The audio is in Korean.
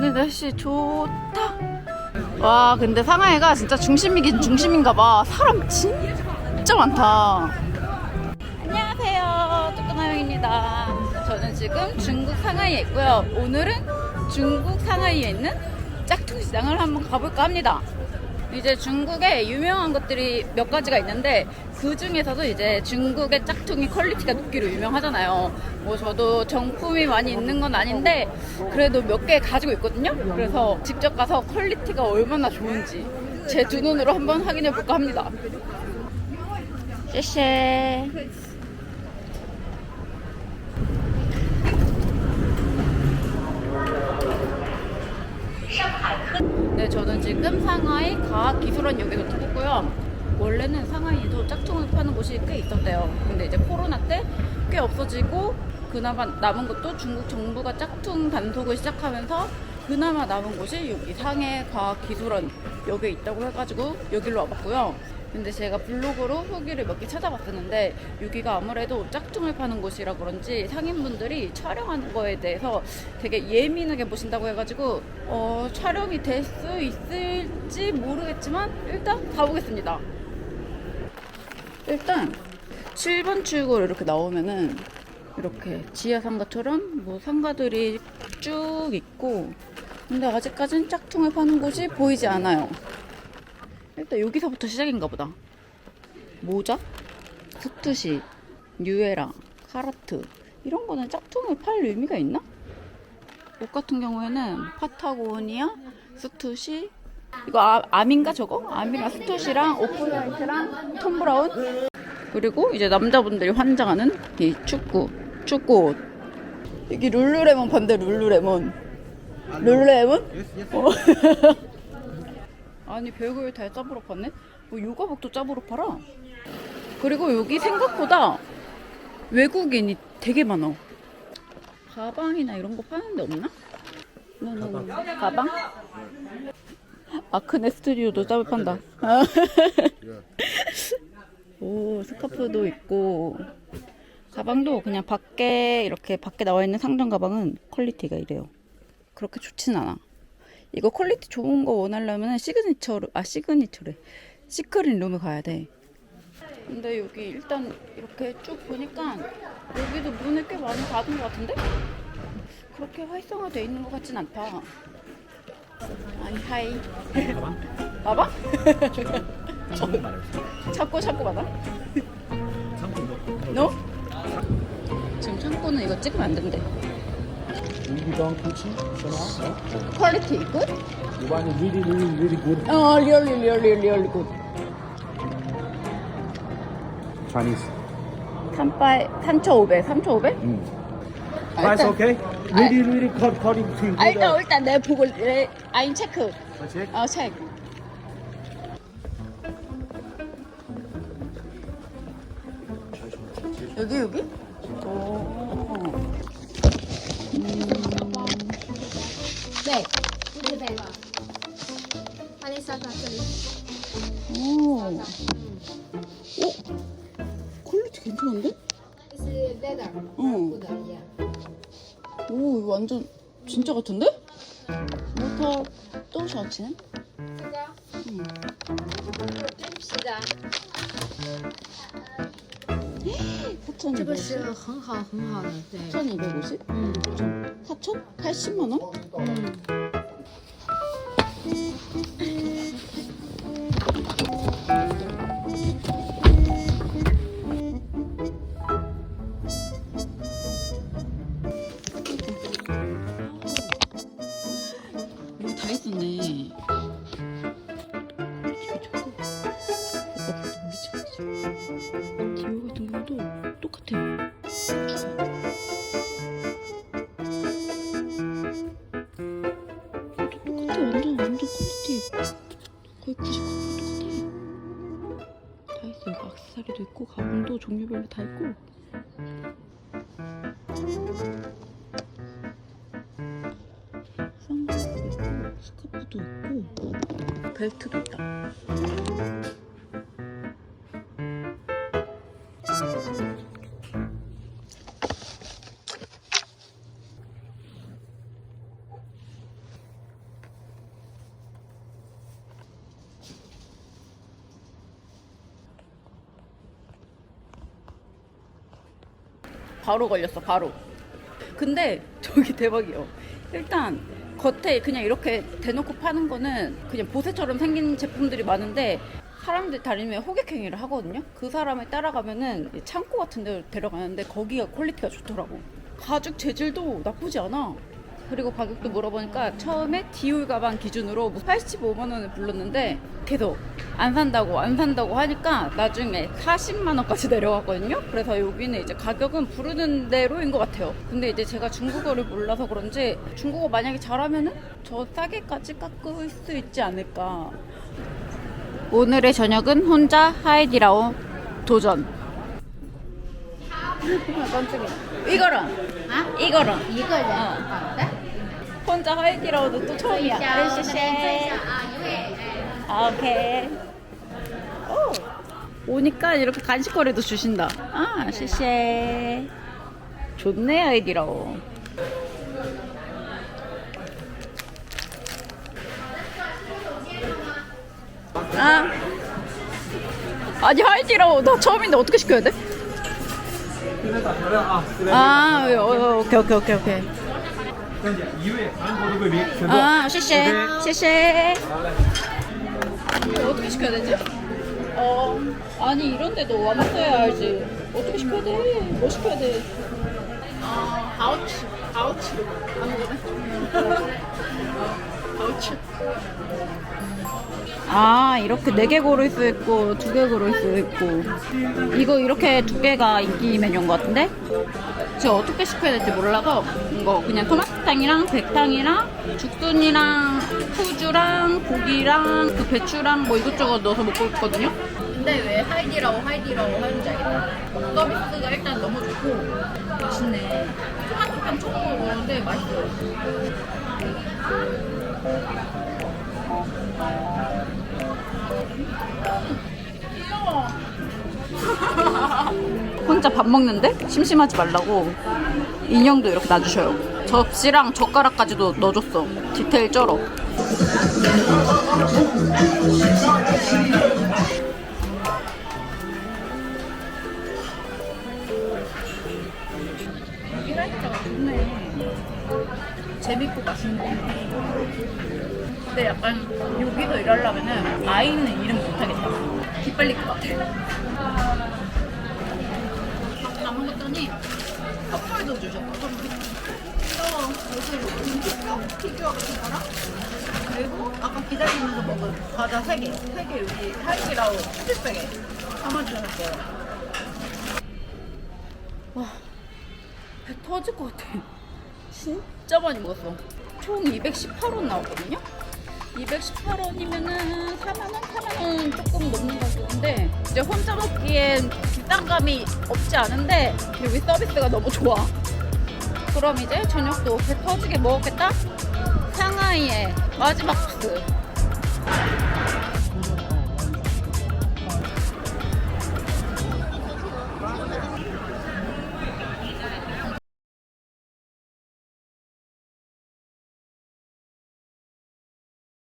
오늘 날씨 좋다. 와, 근데 상하이가 진짜 중심이긴 중심인가 봐. 사람 진짜 많다. 안녕하세요. 뚜꾸나영입니다. 저는 지금 중국 상하이에 있고요. 오늘은 중국 상하이에 있는 짝퉁 시장을 한번 가볼까 합니다. 이제 중국에 유명한 것들이 몇 가지가 있는데 그 중에서도 이제 중국의 짝퉁이 퀄리티가 높기로 유명하잖아요. 뭐 저도 정품이 많이 있는 건 아닌데 그래도 몇 개 가지고 있거든요. 그래서 직접 가서 퀄리티가 얼마나 좋은지 제 두 눈으로 한번 확인해 볼까 합니다. 쉐쉐. 네, 저는 지금 상하이 과학기술원역에서 찍고요. 원래는 상하이에도 짝퉁을 파는 곳이 꽤 있었대요. 근데 이제 코로나 때 꽤 없어지고 그나마 남은 것도 중국 정부가 짝퉁 단속을 시작하면서 그나마 남은 곳이 여기 상해 과학기술원 여기에 있다고 해가지고 여기로 와봤고요. 근데 제가 블로그로 후기를 몇 개 찾아봤었는데 여기가 아무래도 짝퉁을 파는 곳이라 그런지 상인분들이 촬영하는 거에 대해서 되게 예민하게 보신다고 해가지고 어, 촬영이 될 수 있을지 모르겠지만 일단 가보겠습니다. 일단 7번 출구로 이렇게 나오면은 이렇게 지하 상가처럼 뭐 상가들이 쭉 있고 근데 아직까진 짝퉁을 파는 곳이 보이지 않아요. 일단 여기서부터 시작인가 보다. 모자, 스투시, 뉴에라, 카라트 이런 거는 짝퉁을 팔 의미가 있나? 옷 같은 경우에는 파타고니아, 스투시 이거 아, 암인가 저거? 암이랑 스투시랑 오프라이트랑 톰 브라운 그리고 이제 남자분들이 환장하는 이 축구 축구 옷 여기 룰루레몬 반대 룰루레몬 룰루레몬? 어. 아니 별걸 다 짭으로 파네? 뭐 요가복도 짭으로 팔아 그리고 여기 생각보다 외국인이 되게 많아 가방이나 이런 거 파는 데 없나? 가방? 가방? 아크네 스튜디오도 짭을 판다 오 스카프도 있고 가방도 그냥 밖에 이렇게 밖에 나와 있는 상점 가방은 퀄리티가 이래요 그렇게 좋진 않아 이거 퀄리티 좋은 거 원하려면 시그니처로 아 시그니처래. 시크릿 룸에 가야 돼. 근데 여기 일단 이렇게 쭉 보니까 여기도 문을 꽤 많이 닫은 것 같은데? 그렇게 활성화돼 있는 것 같진 않다. 아니 하이. 봐봐. 찾고 찾고 받아? 너? 지금 창고는 이거 찍으면 안 된대 우리랑 코치? 전화? 퀄리티 굿? You want it really, really, really good 어 리얼리 리얼리 리얼리 굿 Chinese. 3,500 3,500 3,500? 음. 아, Price 일단- okay? Really, really cut, cutting to 아 일단 일단 내 보고 내 아인 체크 check. 어 체크 여기 여기? 오. 네. 우드베가. 빨리 싸자, 빨리. 오. 오. 퀄리티 괜찮은데? It's better. 응. 오, 이거 완전 진짜 같은데? 모터 또 셔츠는? 그거? 응. 좀 깁시다. 这个是很好很好的，对， 4,250? 嗯 4,000? 80만 원? 嗯。 같은 경우도 똑같아. 똑같아. 완전 완전 퀄리티 거의 99% 똑같아. 다 있어. 이거 악세사리도 있고 가방도 종류별로 다 있고. 선글라스도 있고 스카프도 있고 벨트도 있다. 바로 걸렸어 바로. 근데 저기 대박이요. 일단 겉에 그냥 이렇게 대놓고 파는 거는 그냥 보세처럼 생긴 제품들이 많은데 사람들이 다니면 호객행위를 하거든요. 그 사람을 따라가면은 창고 같은 데 데려가는데 거기가 퀄리티가 좋더라고. 가죽 재질도 나쁘지 않아 그리고 가격도 물어보니까 처음에 디올 가방 기준으로 85만 원을 불렀는데 계속 안 산다고 안 산다고 하니까 나중에 40만 원까지 내려갔거든요. 그래서 여기는 이제 가격은 부르는 대로인 것 같아요. 근데 이제 제가 중국어를 몰라서 그런지 중국어 만약에 잘하면은 저 싸게까지 깎을 수 있지 않을까. 오늘의 저녁은 혼자 하이디라오 도전. 깜짝이야. 이거랑 아? 이거랑. 어. 어. 네? 혼자 하이디라오도 또 처음이야. 자, 으쌰쌰. 아, 이게. 아, 오케이. 오. 오니까 이렇게 간식거리도 주신다. 아, 시시. 좋네, 아이디라오. 아. 아니, 하이디라오. 나 처음인데 어떻게 시켜야 돼? 아, 어, 어, 오케이, 오케이, 오케이, 오케이. 아. 시시. 이거 어떻게 시켜야 되지? 어, 아니 이런 데도 와봤어야 알지. 어떻게 시켜야 돼? 뭐 시켜야 돼? 아, 하우치, 하우치. 안 먹네. 하우치. 아, 이렇게 네 개 고를 수 있고 두 개 고를 수 있고. 이거 이렇게 두 개가 인기 메뉴인 것 같은데? 제가 어떻게 시켜야 될지 몰라서 이거 그냥 토마토탕이랑 백탕이랑 죽순이랑 푸주랑 고기랑 그 배추랑 뭐 이것저것 넣어서 먹고 있거든요. 근데 왜 하이디라고 하이디라고 하는지 알겠다. 서비스가 일단 너무 좋고 맛있네. 토마토탕 처음 먹어보는데 맛있어요. 귀여워. 혼자 밥 먹는데 심심하지 말라고 인형도 이렇게 놔주셔요. 접시랑 젓가락까지도 넣어줬어. 디테일 쩔어. 여기 라이트가 좋네. 재밌고 맛있네. 근데 약간 여기서 일하려면은 아이는 일은 못하겠다. 기빨릴 것 같아. 다 먹었더니 선물도 주셨고 선물. 이거 요새 피규어 같은 거랑 그리고 아까 기다리면서 먹은 과자 3개 3개 여기 하이디라우 스틱백에 담아주셨어요 터질 것 같아 진짜 많이 먹었어 총 218원 나왔거든요 218원이면은 4만원? 4만원 조금 넘는 가격인데 이제 혼자 먹기엔 비싼감이 없지 않은데 여기 서비스가 너무 좋아 그럼 이제 저녁도 배 터지게 먹었겠다? 상하이의 마지막 코스